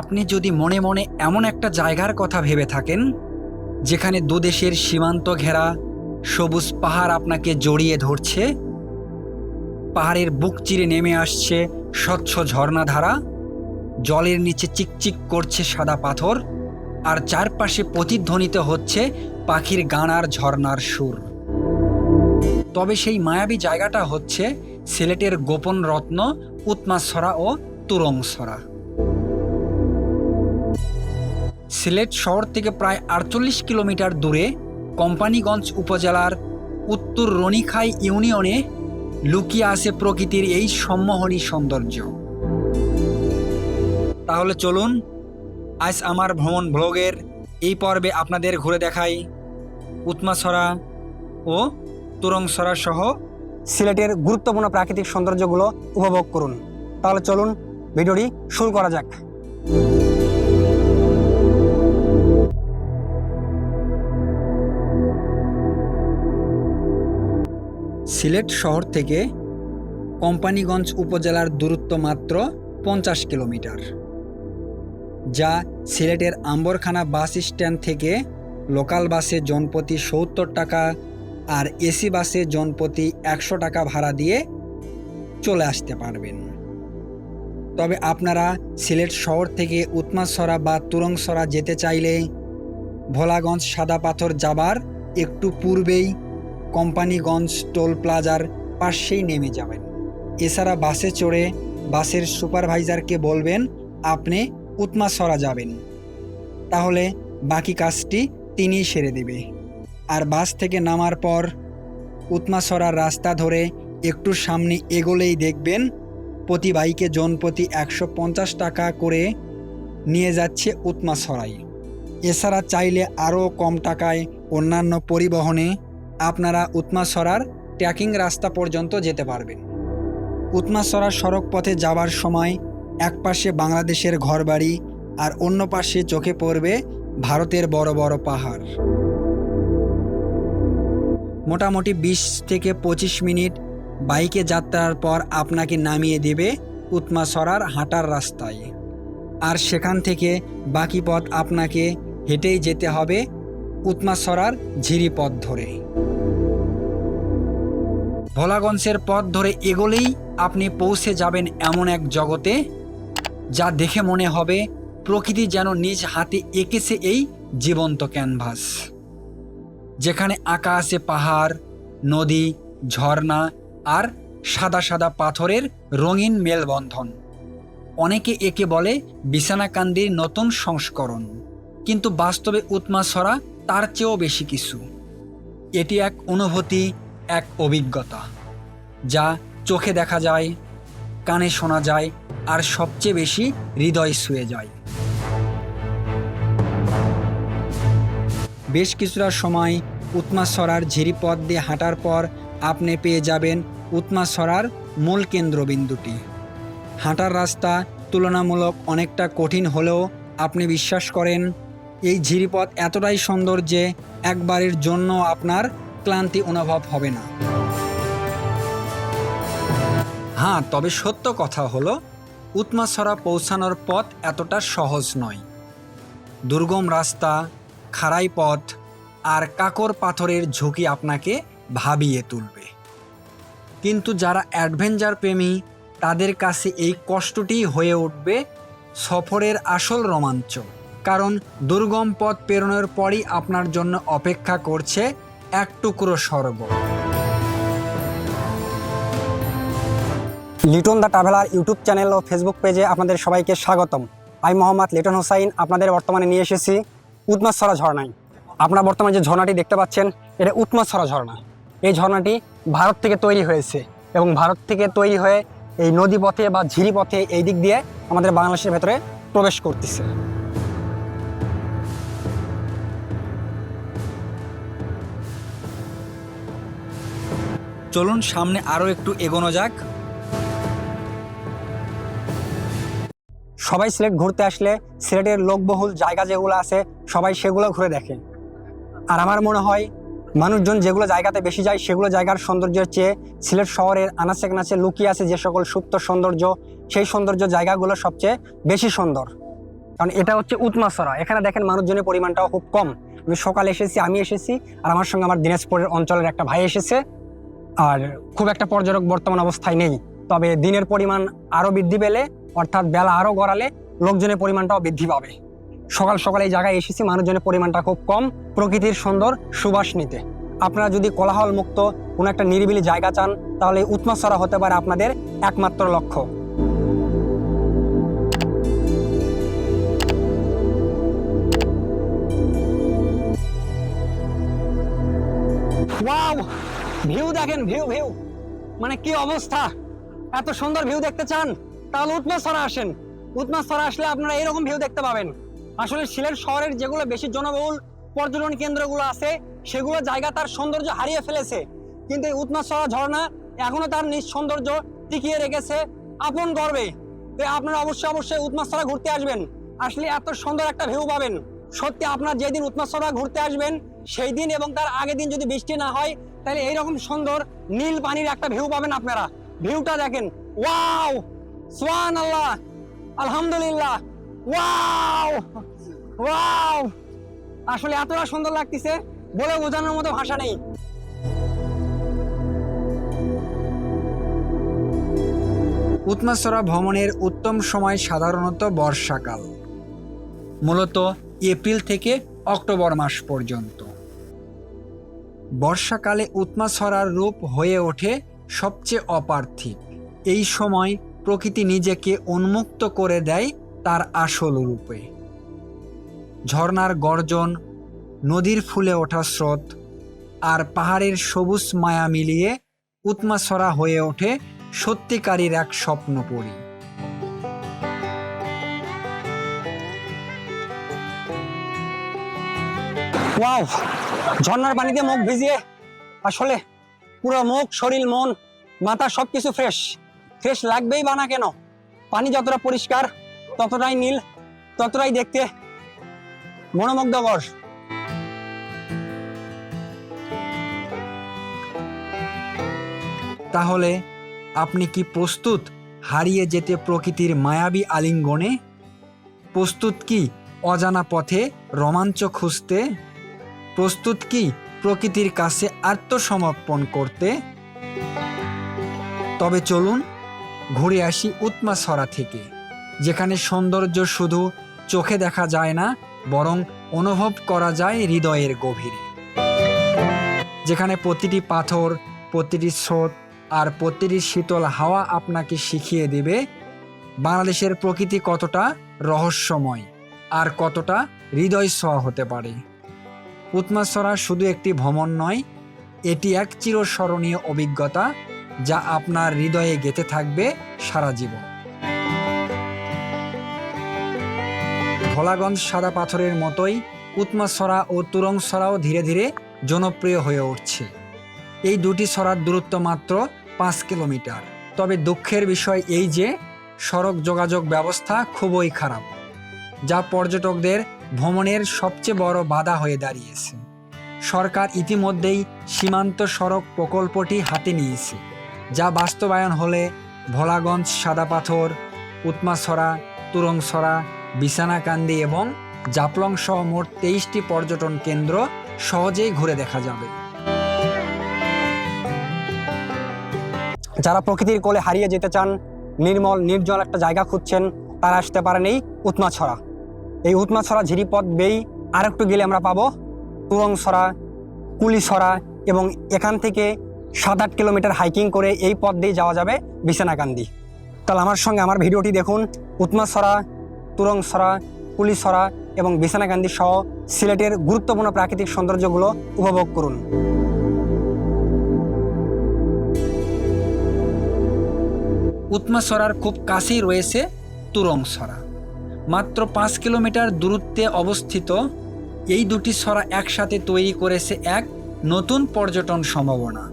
আপনি যদি মনে মনে এমন একটা জায়গার কথা ভেবে থাকেন, যেখানে দুদেশের সীমান্ত ঘেরা সবুজ পাহাড় আপনাকে জড়িয়ে ধরছে, পাহাড়ের বুক চিরে নেমে আসছে স্বচ্ছ ঝর্ণাধারা, জলের নিচে চিকচিক করছে সাদা পাথর, আর চারপাশে প্রতিধ্বনিত হচ্ছে পাখির গান আর ঝর্ণার সুর। তবে সেই মায়াবী জায়গাটা হচ্ছে সিলেটের গোপন রত্ন উৎমাছড়া ও তুরংছড়া। সিলেট শহর থেকে প্রায় আটচল্লিশ কিলোমিটার দূরে কোম্পানিগঞ্জ উপজেলার উত্তর রনিখাই ইউনিয়নে লুকিয়ে আছে প্রকৃতির এই সম্মোহনী সৌন্দর্য। তাহলে চলুন, আজ আমার ভ্রমণ ব্লগের এই পর্বে আপনাদের ঘুরে দেখাই উৎমাছড়া ও তুরংছড়া সহ সিলেটের গুরুত্বপূর্ণ প্রাকৃতিক সৌন্দর্যগুলো উপভোগ করুন। তাহলে চলুন, ভিডিওটি শুরু করা যাক। সিলেট শহর থেকে কোম্পানিগঞ্জ উপজেলার দূরত্ব মাত্র পঞ্চাশ কিলোমিটার, যা সিলেটের আম্বরখানা বাস স্ট্যান্ড থেকে লোকাল বাসে জনপ্রতি সত্তর টাকা আর এসি বাসে জনপ্রতি একশো টাকা ভাড়া দিয়ে চলে আসতে পারবেন। তবে আপনারা সিলেট শহর থেকে উৎমাছড়া বা তুরংসরা যেতে চাইলে ভোলাগঞ্জ সাদা পাথর যাবার একটু পূর্বেই কোম্পানিগঞ্জ টোল প্লাজার পাশেই নেমে যাবেন। এছাড়া বাসে চড়ে বাসের সুপারভাইজারকে বলবেন, আপনি উৎমাছড়া যাবেন। তাহলে বাকি কাজটি তিনিই সেরে দেবে। আর বাস থেকে নামার পর উৎমাছড়ার রাস্তা ধরে একটু সামনে এগোলেই দেখবেন, প্রতি বাইকে জনপ্রতি একশো পঞ্চাশ টাকা করে নিয়ে যাচ্ছে উৎমাছড়াই এছাড়া চাইলে আরও কম টাকায় অন্যান্য পরিবহনে আপনারা উৎমাছড়ার ট্র্যাকিং রাস্তা পর্যন্ত যেতে পারবেন। উৎমাছড়ার সড়ক পথে যাওয়ার সময় এক পাশে বাংলাদেশের ঘরবাড়ি আর অন্য পাশে চোখে পড়বে ভারতের বড় বড় পাহাড়। মোটামুটি বিশ থেকে পঁচিশ মিনিট বাইকে যাত্রার পর আপনাকে নামিয়ে দেবে উৎমাছড়ার হাঁটার রাস্তায়। আর সেখান থেকে বাকি পথ আপনাকে হেঁটেই যেতে হবে উৎমাছড়ার ঝিরি পথ ধরে। ভোলাগঞ্জের পথ ধরে এগোলেই আপনি পৌঁছে যাবেন এমন এক জগতে, যা দেখে মনে হবে প্রকৃতি যেন নিজ হাতে এঁকেছে এই জীবন্ত ক্যানভাস। যেখানে আঁকা আছে পাহাড়, নদী, ঝর্ণা আর সাদা সাদা পাথরের রঙিন মেলবন্ধন। অনেকে একে বলে বিছানাকান্দির নতুন সংস্করণ। কিন্তু বাস্তবে উৎমাছড়া তার চেয়েও বেশি কিছু। এটি এক অনুভূতি, এক অভিজ্ঞতা, যা চোখে দেখা যায়, কানে শোনা যায়, আর সবচেয়ে বেশি হৃদয় ছুঁয়ে যায়। বেশ কিছুটা সময় উৎমাছড়ার ঝিরিপথ দিয়ে হাঁটার পর আপনি পেয়ে যাবেন উৎমাছড়ার মূল কেন্দ্রবিন্দুটি। হাঁটার রাস্তা তুলনামূলক অনেকটা কঠিন হলেও আপনি বিশ্বাস করেন এই ঝিরিপথ এতটাই সুন্দর যে একবারের জন্য আপনার ক্লান্তি অনুভব হবে না। হ্যাঁ তবে সত্য কথা হলো উৎমাছড়া পৌঁছানোর পথ এতটা সহজ নয়। দুর্গম রাস্তা, খাড়াই পথ আর কাকর পাথরের ঝুঁকি আপনাকে ভাবিয়ে তুলবে। কিন্তু যারা অ্যাডভেঞ্চার প্রেমী, তাদের কাছে এই কষ্টটি হয়ে উঠবে সফরের আসল রোমাঞ্চ। কারণ দুর্গম পথ পেরোনোর পরই আপনার জন্য অপেক্ষা করছে এক টুকরো স্বর্গ। Liton the traveller YouTube channel O Facebook পেজে আপনাদের সবাইকে স্বাগতম। আমি মোহাম্মদ লিটন হোসাইন, আপনাদের বর্তমানে নিয়ে এসেছি উৎমাছড়া ঝর্ণায়। আপনারা বর্তমানে যে ঝর্ণাটি দেখতে পাচ্ছেন, এটা উৎমাছড়া ঝর্ণা। এই ঝর্ণাটি ভারত থেকে তৈরি হয়েছে এবং ভারত থেকে তৈরি হয়ে এই নদী পথে বা ঝিরি পথে এই দিক দিয়ে আমাদের বাংলাদেশের ভেতরে প্রবেশ করতেছে। চলুন সামনে আরও একটু এগোনো যাক। সবাই সিলেট ঘুরতে আসলে সিলেটের লোকবহুল জায়গা যেগুলো আছে, সবাই সেগুলো ঘুরে দেখে। আর আমার মনে হয়, মানুষজন যেগুলো জায়গাতে বেশি যায়, সেগুলো জায়গার সৌন্দর্যের চেয়ে সিলেট শহরের আনাচে কানাচে লুকিয়ে আছে যে সকল সুপ্ত সৌন্দর্য, সেই সৌন্দর্য জায়গাগুলো সবচেয়ে বেশি সুন্দর। কারণ এটা হচ্ছে উৎমাসরা এখানে দেখেন মানুষজনের পরিমাণটাও খুব কম। আমি সকালে এসেছি, আমি এসেছি, আর আমার সঙ্গে আমার দিনাজপুরের অঞ্চলের একটা ভাই এসেছে। আর খুব একটা পর্যটক বর্তমান অবস্থায় নেই। তবে দিনের পরিমাণ আরও বৃদ্ধি পেলে, অর্থাৎ বেলা আরও গড়ালে লোকজনের পরিমাণটাও বৃদ্ধি পাবে। সকাল সকালে এই জায়গায় এসেছি, মানুষজনের পরিমাণটা খুব কম, প্রকৃতির সুন্দর সুবাস নিতে। আপনারা যদি কোলাহল মুক্ত কোনো একটা নিরিবিলি জায়গা চান, তাহলে উৎমাসরা হতে পারে আপনাদের একমাত্র লক্ষ্য। ওয়াও! ভিউ দেখেন, ভিউ ভিউ। মানে কি অবস্থা? এত সুন্দর ভিউ দেখতে চান? তাহলে উৎমাসরা আসেন। উৎমাসরা আসলে আপনারা এরকম ভিউ দেখতে পাবেন। আসলে সিলেট শহরের যেগুলো বেশি জনবহুল পর্যটন কেন্দ্রগুলো আছে, সেগুলো জায়গা তার সৌন্দর্য হারিয়ে ফেলেছে। কিন্তু এই উৎমাসরা ঝর্ণা এখনও তার নিজ সৌন্দর্য টিকিয়ে রেখেছে আপন গর্বে। তো আপনারা অবশ্যই অবশ্যই উৎমাসরা ঘুরতে আসবেন। আসলে এত সুন্দর একটা ভিউ পাবেন। সত্যি আপনার যেদিন উৎমাসরা ঘুরতে আসবেন, সেই দিন এবং তার আগের দিন যদি বৃষ্টি না হয় তাহলে এইরকম সুন্দর নীল পানির একটা ভিউ পাবেন আপনারা। ভিউটা দেখেন। ওয়াও সোয়ান আল্লাহ আলহামদুলিল্লাহ। ওয়াও ওয়াও আসলে এতটা সুন্দর লাগতেছে, বলে বোঝানোর মতো ভাষা নেই। উৎমাসরা ভ্রমণের উত্তম সময় সাধারণত বর্ষাকাল, মূলত এপ্রিল থেকে অক্টোবর মাস পর্যন্ত। বর্ষাকালে উৎমাছড়ার রূপ হয়ে ওঠে সবচেয়ে অপার্থিব এই সময় প্রকৃতি নিজেকে উন্মুক্ত করে দেয় তার আসল রূপে। ঝর্ণার গর্জন, নদীর ফুলে ওঠা স্রোত, আর পাহাড়ের সবুজ মায়া মিলিয়ে উৎমাছড়া হয়ে ওঠে সত্যিকারীর এক স্বপ্নপরী। ওয়াও! ঝর্ণার পানিতে মুখ ভিজিয়ে আসলে পুরো মুখ, শরীর, মন, মাথা সবকিছু ফ্রেশ ফ্রেশ লাগবেই বা না কেন? পানি যতটা পরিষ্কার, ততটাই নীল, ততটাই দেখতে মনোমুগ্ধকর। তাহলে আপনি কি প্রস্তুত হারিয়ে যেতে প্রকৃতির মায়াবী আলিঙ্গনে? প্রস্তুত কি অজানা পথে রোমাঞ্চ খুঁজতে? প্রস্তুত কি প্রকৃতির কাছে আত্মসমর্পণ করতে? তবে চলুন ঘুরে আসি উৎমাছড়া থেকে, যেখানে সৌন্দর্য শুধু চোখে দেখা যায় না, বরং অনুভব করা যায় হৃদয়ের গভীরে। যেখানে প্রতিটি পাথর, প্রতিটি স্রোত আর প্রতিটি শীতল হাওয়া আপনাকে শিখিয়ে দেবে বাংলাদেশের প্রকৃতি কতটা রহস্যময় আর কতটা হৃদয় ছোঁয়া হতে পারে। উৎমাছড়া শুধু একটি ভ্রমণ নয়, এটি এক চিরস্মরণীয় অভিজ্ঞতা যা আপনার হৃদয়ে গেঁথে থাকবে সারা জীবন। ভোলাগঞ্জ সাদা পাথরের মতোই উৎমাছড়া ও তুরংছড়াও ধীরে ধীরে জনপ্রিয় হয়ে উঠছে। এই দুটি ছড়ার দূরত্ব মাত্র পাঁচ কিলোমিটার। তবে দুঃখের বিষয় এই যে, সড়ক যোগাযোগ ব্যবস্থা খুবই খারাপ, যা পর্যটকদের ভ্রমণের সবচেয়ে বড় বাধা হয়ে দাঁড়িয়েছে। সরকার ইতিমধ্যেই সীমান্ত সড়ক প্রকল্পটি হাতে নিয়েছে, যা বাস্তবায়ন হলে ভোলাগঞ্জ সাদা পাথর উৎমাছড়া, তুরংছড়া, বিছানাকান্দি এবং জাপলং সহ মোট তেইশটি পর্যটন কেন্দ্র সহজেই ঘুরে দেখা যাবে। যারা প্রকৃতির কোলে হারিয়ে যেতে চান, নির্মল, নির্জল একটা জায়গা খুঁজছেন, তারা আসতে পারেন এই উৎমাছড়া। এই উৎমাছড়া ঝিরিপথ বেই আর একটু গেলে আমরা পাবো তুরংছড়া কুলিছড়া এবং এখান থেকে সাত আট কিলোমিটার হাইকিং করে এই পথ দিয়ে যাওয়া যাবে বিছানাকান্দি। তাহলে আমার সঙ্গে আমার ভিডিওটি দেখুন উৎমাছড়া তুরংছড়া কুলিছড়া এবং বিছানাকান্দি সহ সিলেটের গুরুত্বপূর্ণ প্রাকৃতিক সৌন্দর্যগুলো উপভোগ করুন। উৎমাছড়ার খুব কাছেই রয়েছে তুরংছড়া মাত্র পাঁচ কিলোমিটার দূরত্বে অবস্থিত। এই দুটি সরা একসাথে তৈরি করেছে এক নতুন পর্যটন সম্ভাবনা।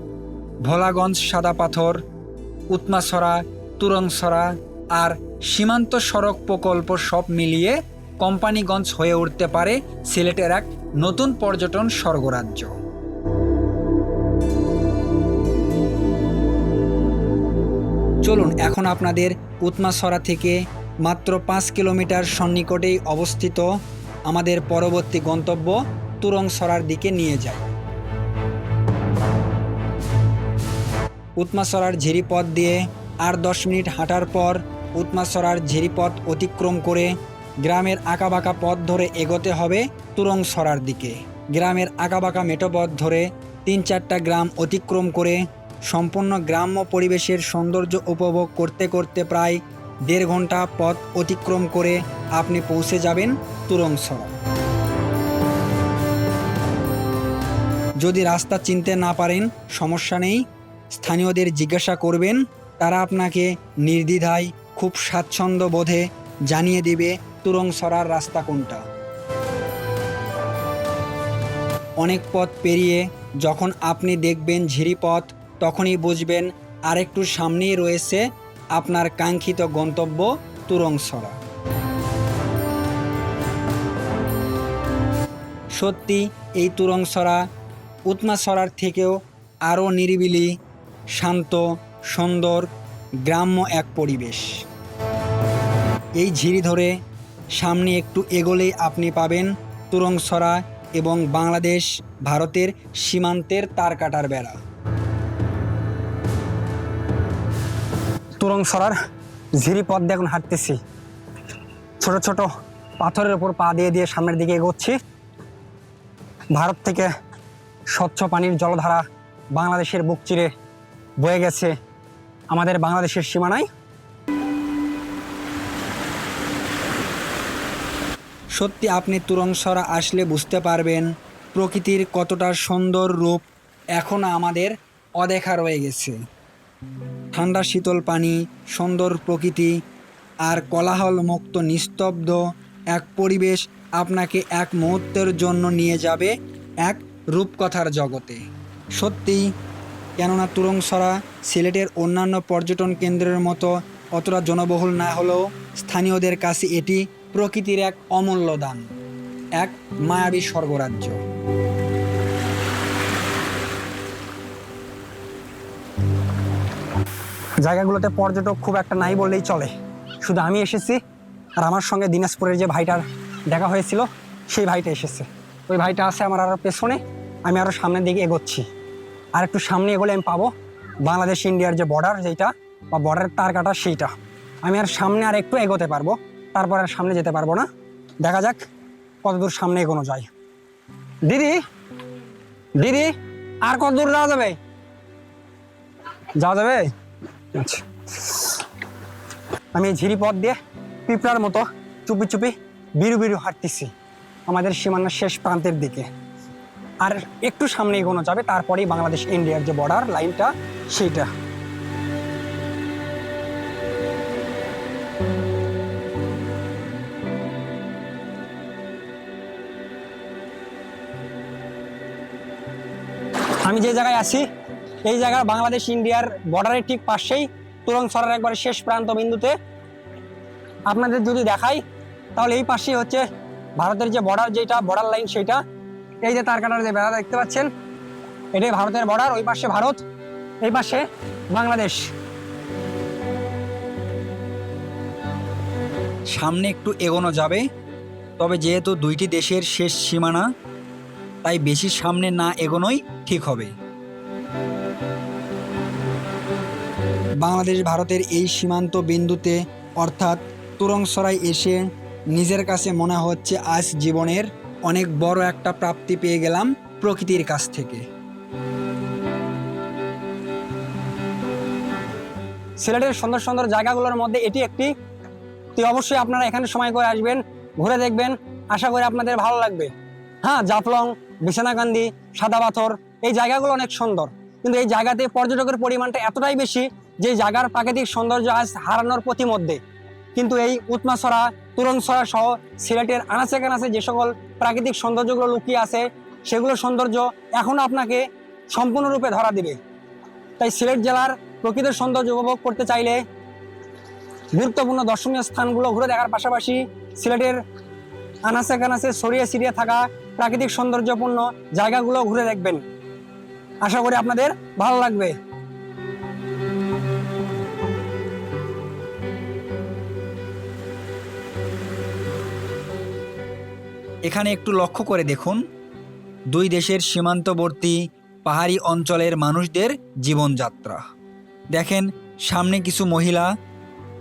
ভোলাগঞ্জ সাদা পাথর উৎমাছড়া তুরংছড়া আর সীমান্ত সড়ক প্রকল্প সব মিলিয়ে কোম্পানিগঞ্জ হয়ে উঠতে পারে সিলেটের এক নতুন পর্যটন স্বর্গরাজ্য। চলুন, এখন আপনাদের উৎমাছড়া থেকে মাত্র পাঁচ কিলোমিটার সন্নিকটেই অবস্থিত আমাদের পরবর্তী গন্তব্য তুরংসরার দিকে নিয়ে যায়। উৎমাসরার ঝিরিপথ দিয়ে আর দশ মিনিট হাঁটার পর উৎমাসরার ঝিরিপথ অতিক্রম করে গ্রামের আঁকাবাঁকা পথ ধরে এগোতে হবে তুরংসরার দিকে। গ্রামের আঁকাবাঁকা মেটোপথ ধরে তিন চারটা গ্রাম অতিক্রম করে সম্পূর্ণ গ্রাম্য পরিবেশের সৌন্দর্য উপভোগ করতে করতে প্রায় দেড় ঘণ্টা পথ অতিক্রম করে আপনি পৌঁছে যাবেন তুরংসরা যদি রাস্তা চিনতে না পারেন, সমস্যা নেই। স্থানীয়দের জিজ্ঞাসা করবেন, তারা আপনাকে নির্দ্বিধায়, খুব স্বাচ্ছন্দ্য বোধে জানিয়ে দিবে তুরংসরার রাস্তা কোনটা। অনেক পথ পেরিয়ে যখন আপনি দেখবেন ঝিরিপথ, তখনই বুঝবেন আরেকটু সামনেই রয়েছে আপনার কাঙ্ক্ষিত গন্তব্য তুরংসরা। সত্যি, এই তুরংসরা উৎমাসরার থেকেও আরও নিরিবিলি, শান্ত, সুন্দর, গ্রাম্য এক পরিবেশ। এই ঝিরি ধরে সামনে একটু এগোলেই আপনি পাবেন তুরংসরা এবং বাংলাদেশ, ভারতের সীমান্তের তার কাটার বেড়া। তুরং সরার ঝিরি পথ দিয়ে এখন হাঁটতেছি। ছোট ছোট পাথরের উপর পা দিয়ে দিয়ে সামনের দিকে এগোচ্ছি। ভারত থেকে স্বচ্ছ পানির জলধারা বাংলাদেশের বুক চিরে বয়ে গেছে আমাদের বাংলাদেশের সীমানায়। সত্যি আপনি তুরংসরা আসলে বুঝতে পারবেন প্রকৃতির কতটা সুন্দর রূপ এখনও আমাদের অদেখা রয়ে গেছে। ঠান্ডা শীতল পানি, সুন্দর প্রকৃতি আর কোলাহল মুক্ত নিস্তব্ধ এক পরিবেশ আপনাকে এক মুহূর্তের জন্য নিয়ে যাবে এক রূপকথার জগতে। সত্যিই, কেননা তুরংসরা সিলেটের অন্যান্য পর্যটন কেন্দ্রের মতো অতটা জনবহুল না হলেও স্থানীয়দের কাছে এটি প্রকৃতির এক অমূল্য দান, এক মায়াবী স্বর্গরাজ্য। জায়গাগুলোতে পর্যটক খুব একটা নাই বললেই চলে। শুধু আমি এসেছি আর আমার সঙ্গে দিনাজপুরের যে ভাইটার দেখা হয়েছিল, সেই ভাইটা এসেছে। ওই ভাইটা আছে আমার আরও পেছনে, আমি আরও সামনের দিকে এগোচ্ছি। আর একটু সামনে এগোলে আমি পাবো বাংলাদেশ ইন্ডিয়ার যে বর্ডার যেটা বা বর্ডারের তার কাটা সেইটা। আমি আর সামনে আর একটু এগোতে পারব, তারপর আর সামনে যেতে পারব না। দেখা যাক কতদূর সামনে এগোনো যায়। দিদি দিদি, আর কত দূর যাওয়া যাবে? যাওয়া যাবে? আচ্ছা। আমি ঝিরি পথ দিয়ে পিঁপড়ার মতো চুপি চুপি বিরু বিরু হাঁটতেছি আমাদের সীমানার শেষ প্রান্তের দিকে। আর একটু সামনে এগোনো যাবে, তারপরেই বাংলাদেশ ইন্ডিয়ার যে বর্ডার লাইনটা সেইটা। আমি যে জায়গায় আছি এই জায়গা বাংলাদেশ, ইন্ডিয়ার বর্ডারের ঠিক পাশেই তুরংসরার একবারে শেষ প্রান্ত বিন্দুতে। আপনাদের যদি দেখাই, তাহলে এই পাশেই হচ্ছে ভারতের যে বর্ডার যেটা বর্ডার লাইন সেটা এই যে তার কাটার যে বেড়া দেখতে পাচ্ছেন, এটাই ভারতের বর্ডার ওই পাশে ভারত, এই পাশে বাংলাদেশ। সামনে একটু এগোনো যাবে, তবে যেহেতু দুইটি দেশের শেষ সীমানা, তাই বেশি সামনে না এগোনোই ঠিক হবে। বাংলাদেশ ভারতের এই সীমান্ত বিন্দুতে, অর্থাৎ তুরংসরাই এসে নিজের কাছে মনে হচ্ছে আজ জীবনের অনেক বড় একটা প্রাপ্তি পেয়ে গেলাম প্রকৃতির কাছ থেকে। সিলেটের সুন্দর সুন্দর জায়গাগুলোর মধ্যে এটি একটি। অবশ্যই আপনারা এখানে সময় করে আসবেন, ঘুরে দেখবেন। আশা করি আপনাদের ভালো লাগবে। হ্যাঁ জাফলং, বিছানাকান্দি সাদা পাথর এই জায়গাগুলো অনেক সুন্দর। কিন্তু এই জায়গাতে পর্যটকের পরিমাণটা এতটাই বেশি যে জায়গার প্রাকৃতিক সৌন্দর্য আজ হারানোর প্রতিমধ্যে। কিন্তু এই উৎমাছড়া তুরংছড়া সহ সিলেটের আনাচে কানাচে যে সকল প্রাকৃতিক সৌন্দর্যগুলো লুকিয়ে আছে, সেগুলো সৌন্দর্য এখনও আপনাকে সম্পূর্ণরূপে ধরা দিবে। তাই সিলেট জেলার প্রকৃত সৌন্দর্য উপভোগ করতে চাইলে গুরুত্বপূর্ণ দর্শনীয় স্থানগুলো ঘুরে দেখার পাশাপাশি সিলেটের আনাচে কানাচে ছড়িয়ে ছিটিয়ে থাকা প্রাকৃতিক সৌন্দর্যপূর্ণ জায়গাগুলো ঘুরে দেখবেন। আশা করি আপনাদের ভালো লাগবে। এখানে একটু লক্ষ্য করে দেখুন। দুই দেশের সীমান্তবর্তী পাহাড়ি অঞ্চলের মানুষদের জীবনযাত্রা। দেখেন, সামনে কিছু মহিলা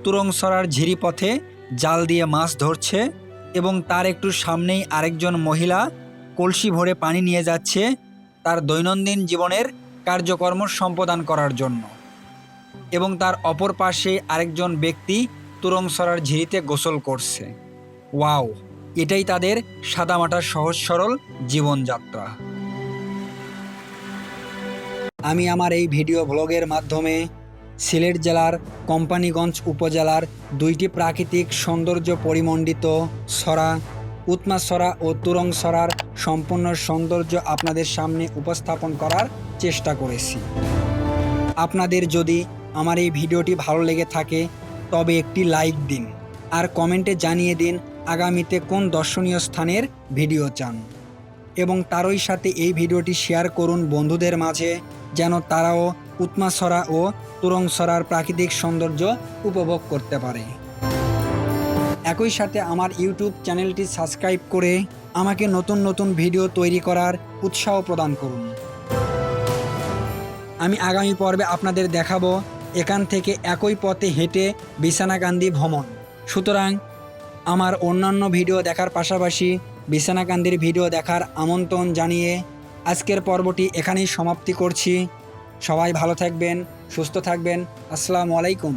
তুরংসরার ঝিরি পথে জাল দিয়ে মাছ ধরছে এবং তার একটু সামনেই আরেকজন মহিলা কলসি ভরে পানি নিয়ে যাচ্ছে তার দৈনন্দিন জীবনের কার্যকর্ম সম্পাদন করার জন্য। এবং তার অপর পাশে আরেকজন ব্যক্তি তুরংসরার ঝিরিতে গোসল করছে। ওয়াও! এটাই তাদের সাদামাটার সহজ সরল জীবনযাত্রা। আমি আমার এই ভিডিও ব্লগের মাধ্যমে সিলেট জেলার কোম্পানিগঞ্জ উপজেলার দুইটি প্রাকৃতিক সৌন্দর্য পরিমণ্ডিত সরা উৎমাসরা ও তুরংসরার সম্পূর্ণ সৌন্দর্য আপনাদের সামনে উপস্থাপন করার চেষ্টা করেছি। আপনাদের যদি আমার এই ভিডিওটি ভালো লেগে থাকে, তবে একটি লাইক দিন আর কমেন্টে জানিয়ে দিন আগামীতে কোন দর্শনীয় স্থানের ভিডিও চান? এবং তারই সাথে এই ভিডিওটি শেয়ার করুন বন্ধুদের মাঝে, যেন তারাও উৎমাসরা ও তুরংসরার প্রাকৃতিক সৌন্দর্য উপভোগ করতে পারে। একই সাথে আমার ইউটিউব চ্যানেলটি সাবস্ক্রাইব করে আমাকে নতুন নতুন ভিডিও তৈরি করার উৎসাহ প্রদান করুন। আমি আগামী পর্বে আপনাদের দেখাবো এখান থেকে একই পথে হেঁটে বিছানাকান্দি ভ্রমণ। সুতরাং আমার অন্যান্য ভিডিও দেখার পাশাপাশি বিছানাকান্দির ভিডিও দেখার আমন্ত্রণ জানিয়ে আজকের পর্বটি এখানেই সমাপ্তি করছি। সবাই ভালো থাকবেন, সুস্থ থাকবেন। আসসালামু আলাইকুম।